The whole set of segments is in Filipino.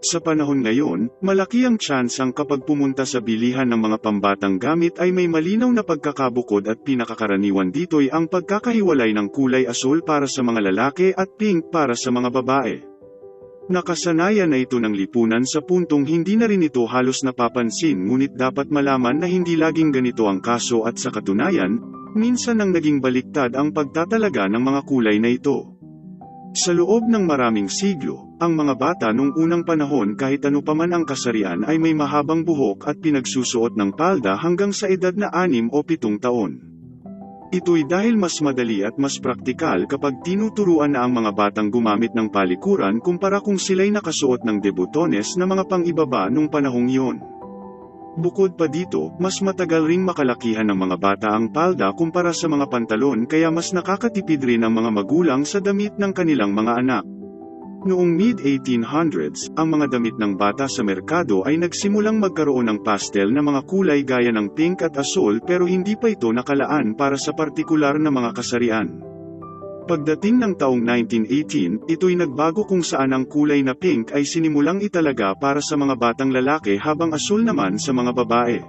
Sa panahon ngayon, malaki ang tsansang kapag pumunta sa bilihan ng mga pambatang gamit ay may malinaw na pagkakabukod at pinakakaraniwan dito'y ang pagkakahiwalay ng kulay asul para sa mga lalaki at pink para sa mga babae. Nakasanayan na ito ng lipunan sa puntong hindi na rin ito halos napapansin ngunit dapat malaman na hindi laging ganito ang kaso at sa katunayan, minsan nang naging baliktad ang pagtatalaga ng mga kulay na ito. Sa loob ng maraming siglo, ang mga bata nung unang panahon kahit ano paman ang kasarian ay may mahabang buhok at pinagsusuot ng palda hanggang sa edad na anim o pitong taon. Ito'y dahil mas madali at mas praktikal kapag tinuturuan na ang mga batang gumamit ng palikuran kumpara kung sila'y nakasuot ng debutones na mga pang-ibaba nung panahong iyon. Bukod pa dito, mas matagal ring makalakihan ng mga bata ang palda kumpara sa mga pantalon kaya mas nakakatipid rin ang mga magulang sa damit ng kanilang mga anak. Noong mid-1800s, ang mga damit ng bata sa merkado ay nagsimulang magkaroon ng pastel na mga kulay gaya ng pink at asul pero hindi pa ito nakalaan para sa partikular na mga kasarian. Pagdating ng taong 1918, ito'y nagbago kung saan ang kulay na pink ay sinimulang italaga para sa mga batang lalaki habang asul naman sa mga babae.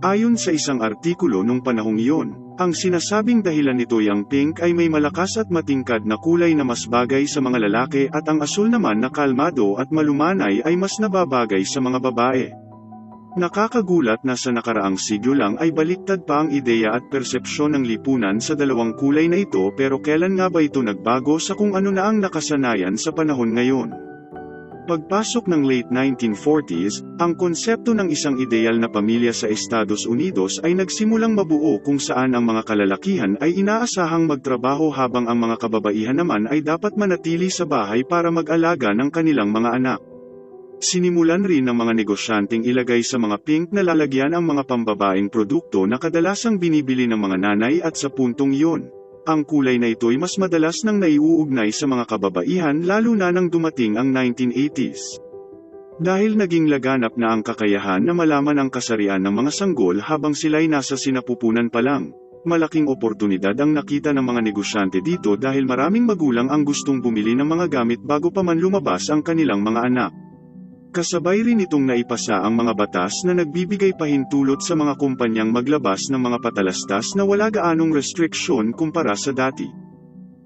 Ayon sa isang artikulo nung panahong iyon, ang sinasabing dahilan nito'y ang pink ay may malakas at matingkad na kulay na mas bagay sa mga lalaki at ang asul naman na kalmado at malumanay ay mas nababagay sa mga babae. Nakakagulat na sa nakaraang siglo lang ay baliktad pa ang ideya at persepsyon ng lipunan sa dalawang kulay na ito pero kailan nga ba ito nagbago sa kung ano na ang nakasanayan sa panahon ngayon? Pagpasok ng late 1940s, ang konsepto ng isang ideal na pamilya sa Estados Unidos ay nagsimulang mabuo kung saan ang mga kalalakihan ay inaasahang magtrabaho habang ang mga kababaihan naman ay dapat manatili sa bahay para mag-alaga ng kanilang mga anak. Sinimulan rin ng mga negosyanteng ilagay sa mga pink na lalagyan ang mga pambabaeng produkto na kadalasang binibili ng mga nanay at sa puntong iyon. Ang kulay na ito'y mas madalas nang naiuugnay sa mga kababaihan lalo na nang dumating ang 1980s. Dahil naging laganap na ang kakayahan na malaman ang kasarian ng mga sanggol habang sila'y nasa sinapupunan pa lang, malaking oportunidad ang nakita ng mga negosyante dito dahil maraming magulang ang gustong bumili ng mga gamit bago pa man lumabas ang kanilang mga anak. Kasabay rin itong naipasa ang mga batas na nagbibigay pahintulot sa mga kumpanyang maglabas ng mga patalastas na wala gaanong restriksyon kumpara sa dati.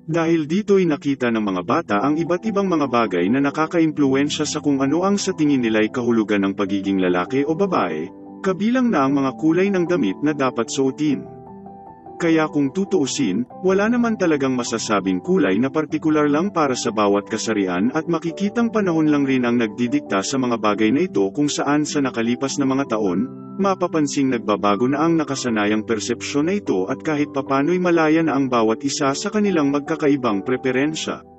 Dahil dito'y nakita ng mga bata ang iba't ibang mga bagay na nakakaimpluwensya sa kung ano ang sa tingin nila'y kahulugan ng pagiging lalaki o babae, kabilang na ang mga kulay ng damit na dapat suotin. Kaya kung tutuusin, wala naman talagang masasabing kulay na partikular lang para sa bawat kasarian at makikitang panahon lang rin ang nagdidikta sa mga bagay na ito kung saan sa nakalipas na mga taon, mapapansing nagbabago na ang nakasanayang persepsyon na ito at kahit papano'y malaya na ang bawat isa sa kanilang magkakaibang preferensya.